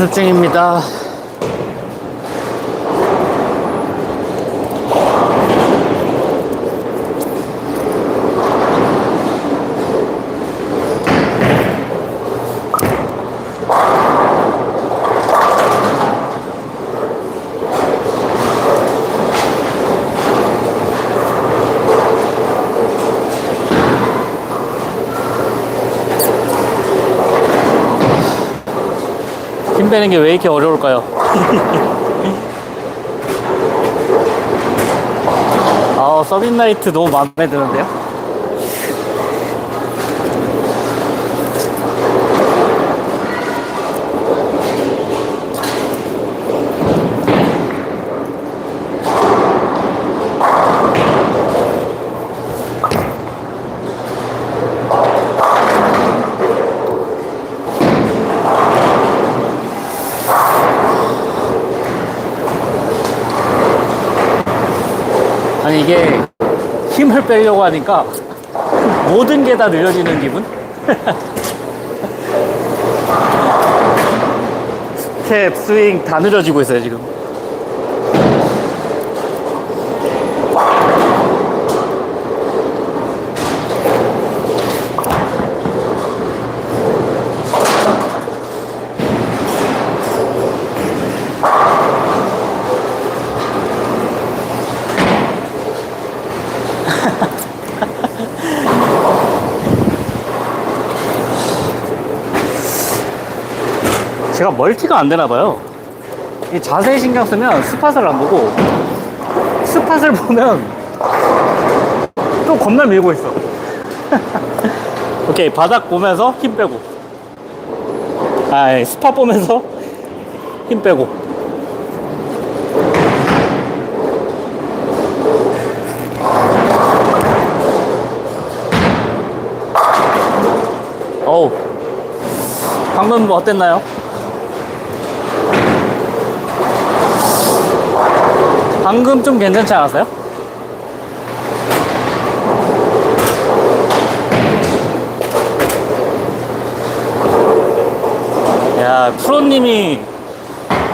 연습 중입니다. 힘 빼는 게 왜 이렇게 어려울까요? 아, 서빈라이트 너무 마음에 드는데요? 아니, 이게 힘을 빼려고 하니까 모든 게다 느려지는 기분? 스텝, 스윙 다 느려지고 있어요, 지금. 제가 멀티가 안 되나 봐요. 이 자세히 신경 쓰면 스팟을 안 보고 스팟을 보면 또 겁나 밀고 있어. 오케이 바닥 보면서 힘 빼고. 아 예, 스팟 보면서 힘 빼고. 어우 방금 뭐 어땠나요? 방금 좀 괜찮지 않았어요? 야, 프로님이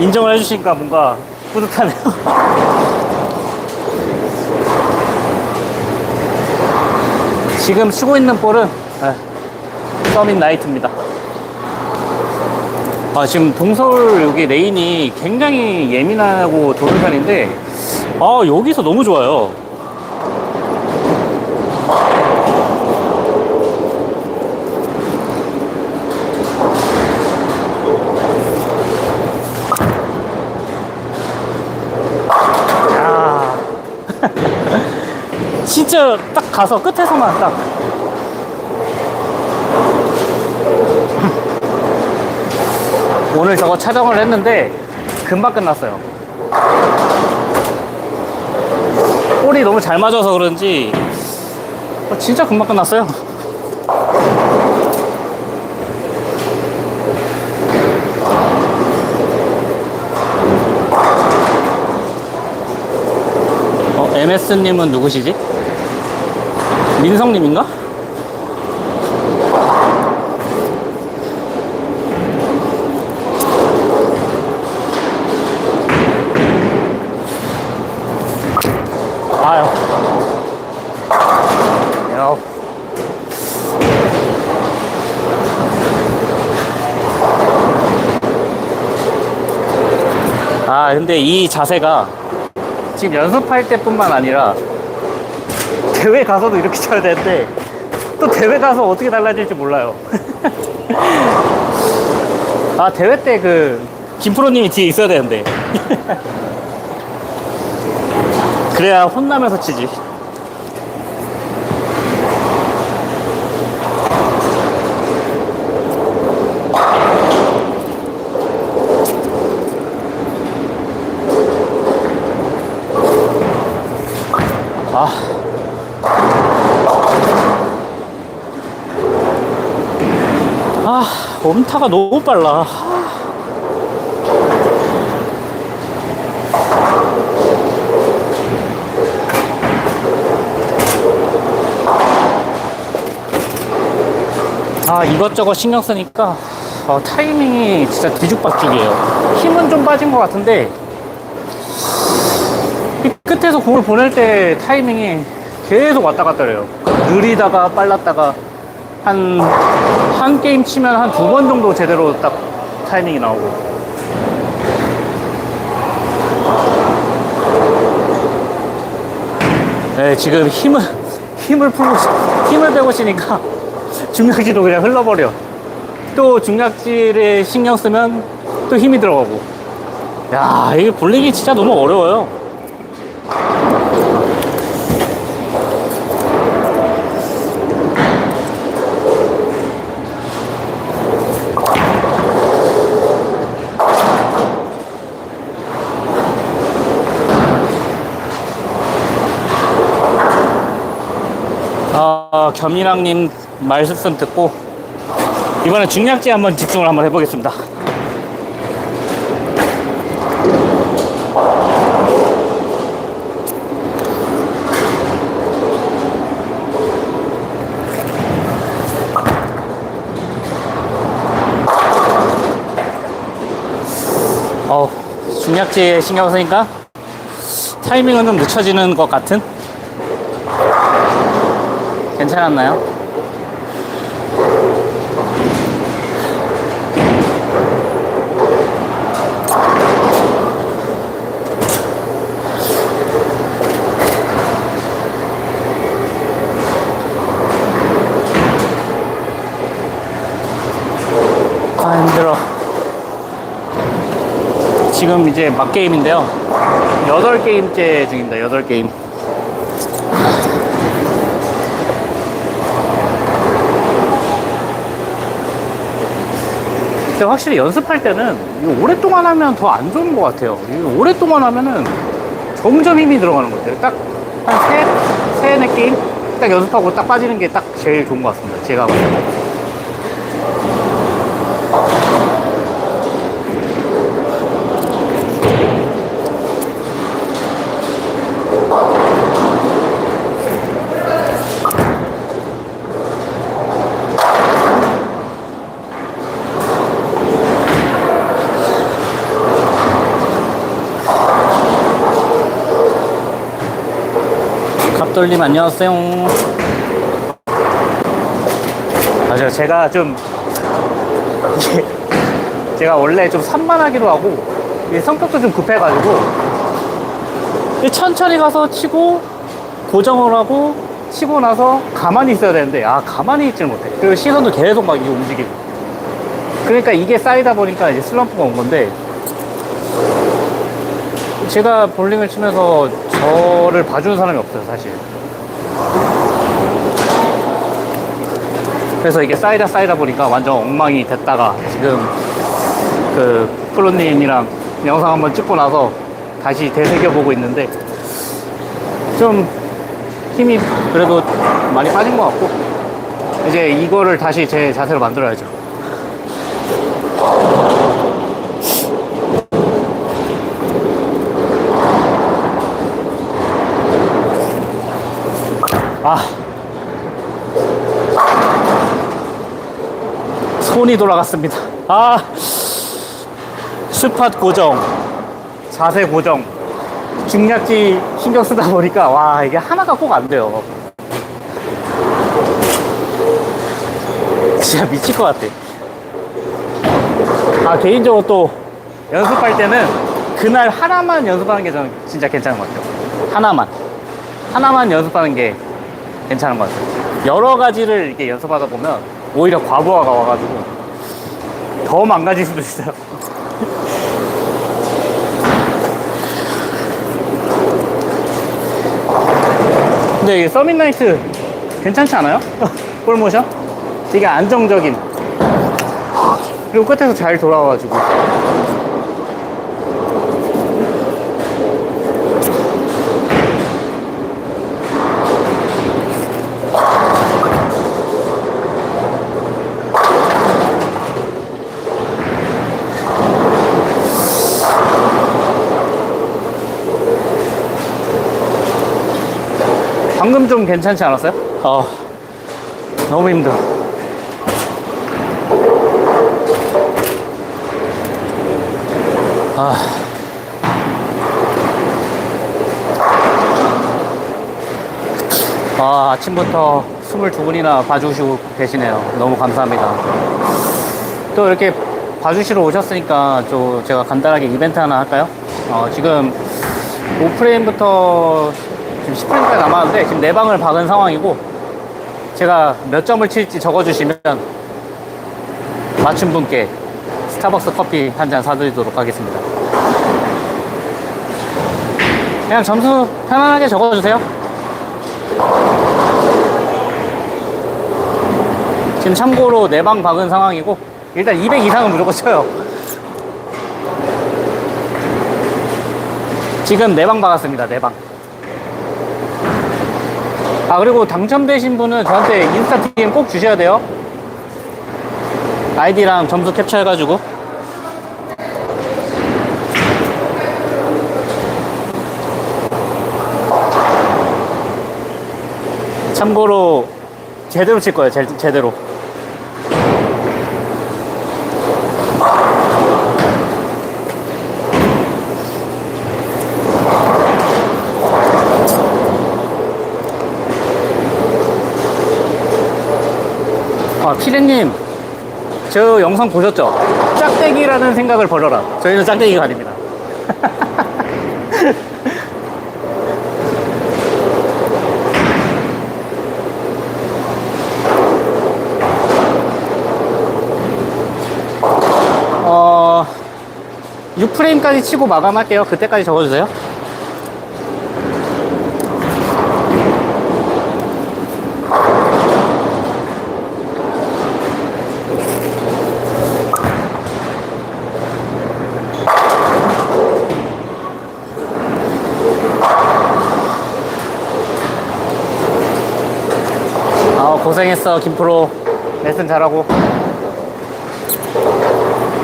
인정을 해주시니까 뭔가 뿌듯하네요. 지금 치고 있는 볼은 네, 서민 나이트입니다. 아, 지금 동서울 여기 레인이 굉장히 예민하고 도는 편인데, 아, 여기서 너무 좋아요. 야. 진짜 딱 가서 끝에서만 딱. 오늘 저거 촬영을 했는데 금방 끝났어요. 볼이 너무 잘 맞아서 그런지 어, 진짜 금방 끝났어요. 어, MS님은 누구시지? 민성님인가? 아, 근데 이 자세가 지금 연습할 때뿐만 아니라 대회 가서도 이렇게 쳐야 되는데 또 대회 가서 어떻게 달라질지 몰라요. 아, 대회 때 그 김프로님이 뒤에 있어야 되는데. 그래야 혼나면서 치지. 범타가 너무 빨라. 아 이것저것 신경 쓰니까 어, 타이밍이 진짜 뒤죽박죽이에요 힘은 좀 빠진 것 같은데 끝에서 공을 보낼 때 타이밍이 계속 왔다 갔다 해요 느리다가 빨랐다가 한 한 게임 치면 한 두 번 정도 제대로 딱 타이밍이 나오고 네, 지금 힘을, 힘을 풀고, 힘을 빼고 쉬니까 중량지도 그냥 흘러버려. 또 중량지를 신경 쓰면 또 힘이 들어가고. 야, 이게 볼링이 진짜 너무 어려워요. 아, 겸이랑님 말씀 듣고 이번에 중량지 한번 집중을 한번 해보겠습니다. 어, 중량지에 신경 쓰니까 타이밍은 좀 늦춰지는 것 같은 괜찮았나요? 아 힘들어. 지금 이제 막 게임인데요. 8게임째 중입니다 8게임 근데 확실히 연습할 때는 이거 오랫동안 하면 더 안 좋은 것 같아요. 이거 오랫동안 하면은 점점 힘이 들어가는 것 같아요. 딱한 세, 세네 게임 딱 연습하고 딱 빠지는 게 딱 제일 좋은 것 같습니다. 제가 봤을 때. 돌님 안녕하세요. 맞아요. 제가 좀 제가 원래 좀 산만하기도 하고 성격도 좀 급해가지고 이 천천히 가서 치고 고정을 하고 치고 나서 가만히 있어야 되는데 아 가만히 있지를 못해. 그리고 시선도 계속 막 이게 움직이고. 그러니까 이게 쌓이다 보니까 이제 슬럼프가 온 건데 제가 볼링을 치면서 저를 봐주는 사람이 없어요, 사실. 그래서 이게 쌓이다 쌓이다 보니까 완전 엉망이 됐다가 지금 그 프로님이랑 영상 한번 찍고 나서 다시 되새겨보고 있는데 좀 힘이 그래도 많이 빠진 것 같고 이제 이거를 다시 제 자세로 만들어야죠. 아. 손이 돌아갔습니다. 아. 스팟 고정, 자세 고정, 중략지 신경 쓰다 보니까, 와, 이게 하나가 꼭 안 돼요. 진짜 미칠 것 같아. 아, 개인적으로 또 연습할 때는 그날 하나만 연습하는 게 저는 진짜 괜찮은 것 같아요. 하나만. 하나만 연습하는 게 괜찮은 것 같아요. 여러 가지를 이렇게 연습하다 보면 오히려 과부하가 와가지고 더 망가질 수도 있어요. 근데 이게 서밋나이트 괜찮지 않아요? 볼모션? 되게 안정적인 그리고 끝에서 잘 돌아와가지고 방금 좀 괜찮지 않았어요? 어, 너무 힘들어. 아. 아, 아침부터 22분이나 봐주시고 계시네요. 너무 감사합니다. 또 이렇게 봐주시러 오셨으니까 또 제가 간단하게 이벤트 하나 할까요? 어, 지금 오프레임부터 지금 10프레임까지 남았는데 지금 4방을 박은 상황이고 제가 몇 점을 칠지 적어주시면 맞춘 분께 스타벅스 커피 한 잔 사드리도록 하겠습니다. 그냥 점수 편안하게 적어주세요. 지금 참고로 4방 박은 상황이고 일단 200 이상은 무조건 쳐요. 지금 4방 박았습니다. 4방. 아 그리고 당첨되신 분은 저한테 인스타 DM 꼭 주셔야 돼요. 아이디랑 점수 캡처해가지고 참고로 제대로 칠 거예요. 제, 제대로. 아, 피디님, 저 영상 보셨죠? 짝대기라는 생각을 버려라. 저희는 짝대기가 아닙니다. 어, 6프레임까지 치고 마감할게요. 그때까지 적어주세요. 아, 고생했어, 김프로. 레슨 잘하고.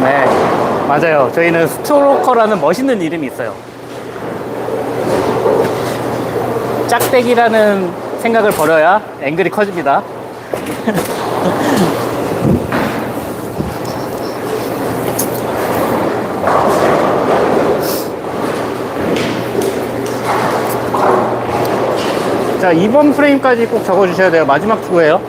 네, 맞아요. 저희는 스트로커라는 멋있는 이름이 있어요. 짝대기라는 생각을 버려야 앵글이 커집니다. 자, 2번 프레임까지 꼭 적어주셔야 돼요. 마지막 투구예요.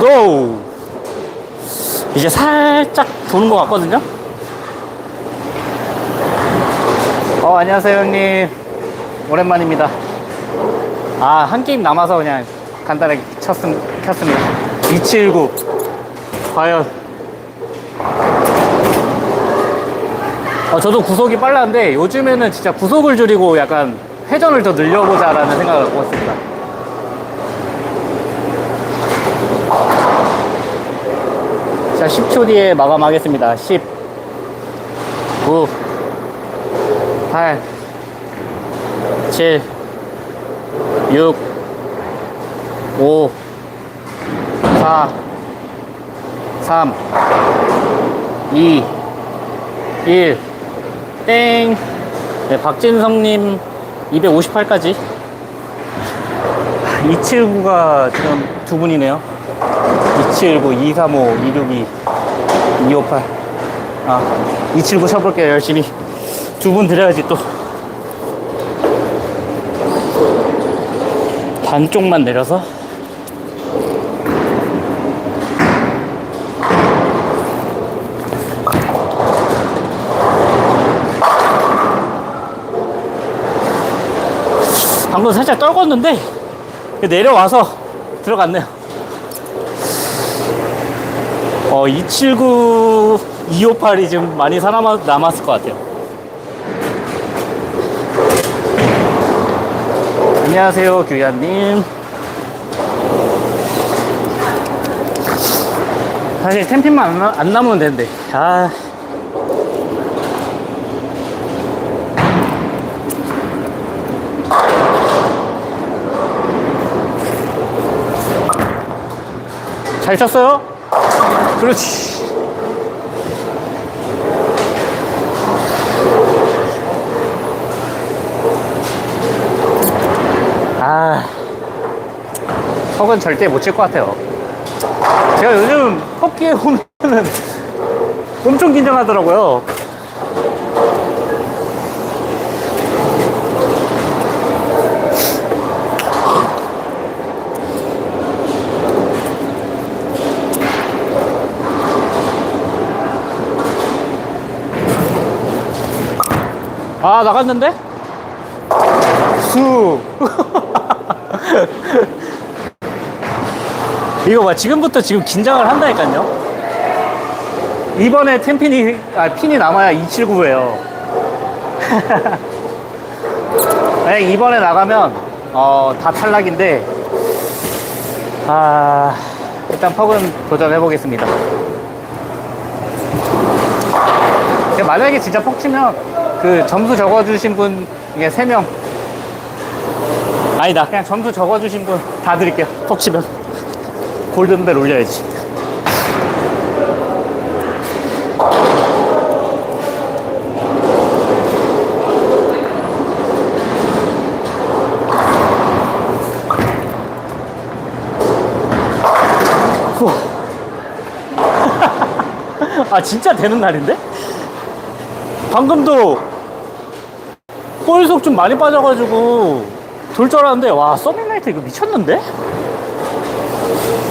고! 이제 살짝 도는 것 같거든요? 어, 안녕하세요, 형님. 오랜만입니다. 아, 한 게임 남아서 그냥 간단하게 쳤음, 켰습니다. 279. 과연. 어, 저도 구속이 빨랐는데 요즘에는 진짜 구속을 줄이고 약간 회전을 더 늘려보자 라는 생각을 갖고 있습니다. 자, 10초 뒤에 마감하겠습니다. 10, 9, 8, 7, 6, 5, 4, 3, 2, 1, 땡. 네, 박진성님 258까지. 279가 지금 두 분이네요. 279, 235, 262, 258. 아, 279 쳐볼게요, 열심히. 두 분 드려야지 또. 반쪽만 내려서. 방금 살짝 떨궜는데 내려와서 들어갔네요. 어, 279, 258이 좀 많이 살아남았, 남았을 것 같아요. 안녕하세요, 규야님. 사실 템핀만 안, 나- 안 남으면 되는데. 아. 잘 쳤어요? 그렇지. 아, 턱은 절대 못 칠 것 같아요. 제가 요즘 턱기에 보면은 엄청 긴장하더라고요. 아, 나갔는데? 수. 이거 봐, 지금부터 지금 긴장을 한다니까요. 이번에 템핀이, 아, 핀이 남아야 279예요. 만약 이번에 나가면, 어, 다 탈락인데, 아, 일단 퍽은 도전해 보겠습니다. 근데 만약에 진짜 퍽 치면, 그 점수 적어주신 분 중에 3명, 아니다. 그냥 점수 적어주신 분 다 드릴게요. 퍽 치면. 골든벨 올려야지. 후. 아 진짜 되는 날인데? 방금도 볼속 좀 많이 빠져가지고 돌 줄 알았는데 와 서밋라이트 이거 미쳤는데?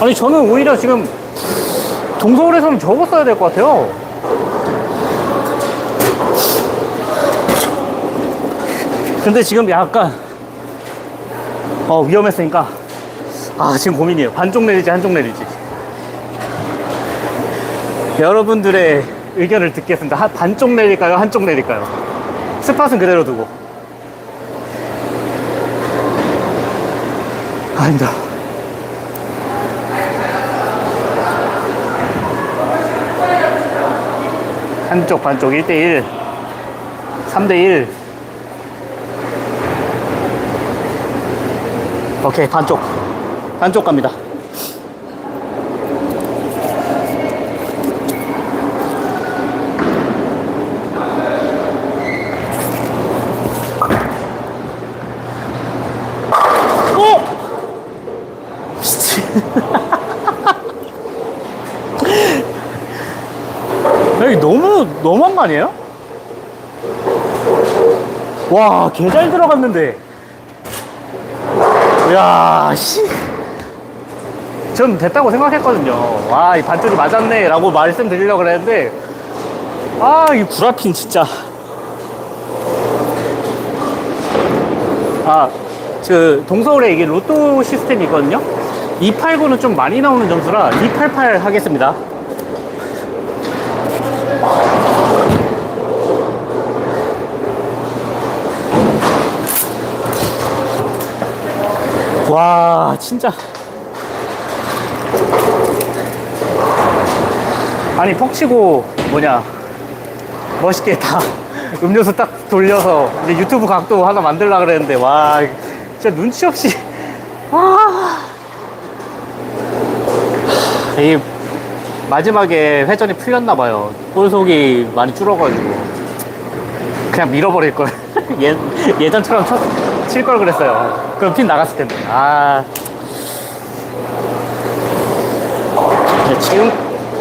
아니 저는 오히려 지금 동서울에서는 적었어야 될 것 같아요. 근데 지금 약간 어 위험했으니까 아 지금 고민이에요. 반쪽 내리지 한쪽 내리지. 여러분들의 의견을 듣겠습니다. 한- 반쪽 내릴까요? 한쪽 내릴까요? 스팟은 그대로 두고. 아 힘들어. 한쪽 반쪽 1대1 3대1 오케이 반쪽. 반쪽 갑니다 오! 미친. 여기 너무 너무한 거 아니에요? 와, 개 잘 들어갔는데. 야, 씨. 전 됐다고 생각했거든요. 와, 이 반쪽이 맞았네. 라고 말씀드리려고 그랬는데. 아, 이 구라핀 진짜. 아, 그, 동서울에 이게 로또 시스템이 있거든요? 289는 좀 많이 나오는 점수라 288 하겠습니다. 와, 진짜. 아니, 퍽치고, 뭐냐. 멋있게 다 음료수 딱 돌려서 이제 유튜브 각도 하나 만들려고 그랬는데, 와, 진짜 눈치 없이. 와. 이 마지막에 회전이 풀렸나 봐요. 볼속이 많이 줄어가지고. 그냥 밀어버릴 걸. 예, 예전처럼 칠 걸 그랬어요. 그럼 핀 나갔을 텐데. 아. 네, 지금,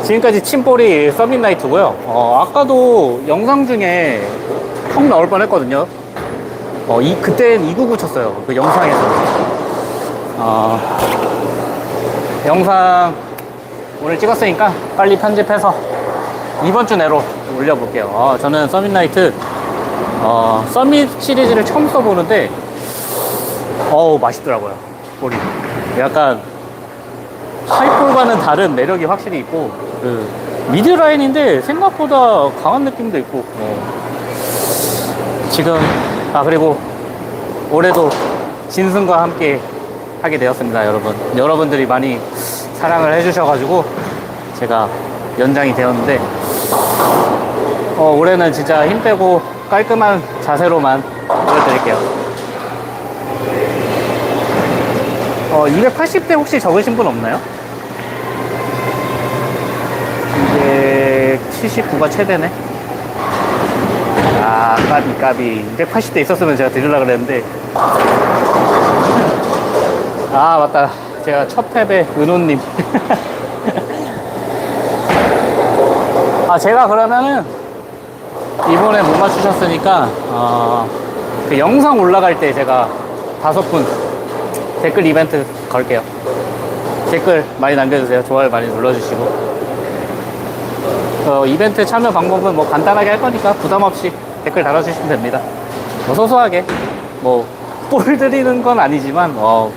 지금까지 친 볼이 서밋나이트고요. 어, 아까도 영상 중에 턱 나올 뻔 했거든요. 어, 이, 그땐 299 쳤어요. 그 영상에서. 어, 영상 오늘 찍었으니까 빨리 편집해서 이번 주 내로 올려볼게요. 어, 저는 서밋나이트 어, 서밋 시리즈를 처음 써보는데 어우 맛있더라고요 볼이 약간 하이볼과는 다른 매력이 확실히 있고 그 미드 라인인데 생각보다 강한 느낌도 있고 어. 지금 아 그리고 올해도 진승과 함께 하게 되었습니다 여러분 여러분들이 많이 사랑을 해주셔가지고 제가 연장이 되었는데 어, 올해는 진짜 힘 빼고 깔끔한 자세로만 보여드릴게요. 어, 280대 혹시 적으신 분 없나요? 279가 최대네. 아, 까비, 까비. 280대 있었으면 제가 드리려고 그랬는데. 아, 맞다. 제가 첫 패배 은호님. 아, 제가 그러면은 이번에 못 맞추셨으니까, 어, 그 영상 올라갈 때 제가 다섯 분 댓글 이벤트 걸게요. 댓글 많이 남겨주세요. 좋아요 많이 눌러주시고. 어, 이벤트 참여 방법은 뭐 간단하게 할 거니까 부담 없이 댓글 달아주시면 됩니다. 뭐 소소하게 뭐볼 드리는 건 아니지만 어,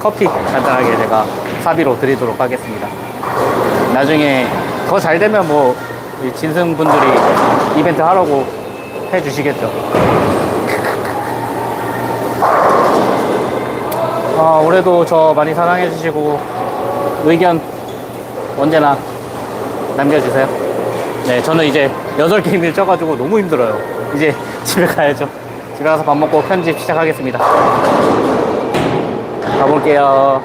커피 간단하게 제가 사비로 드리도록 하겠습니다. 나중에 더 잘 되면 뭐 진승분들이 이벤트 하라고 해주시겠죠. 아, 올해도 저 많이 사랑해주시고 의견 언제나 남겨주세요. 네, 저는 이제 8게임을 쪄가지고 너무 힘들어요. 이제 집에 가야죠. 집에 가서 밥 먹고 편집 시작하겠습니다. 가볼게요.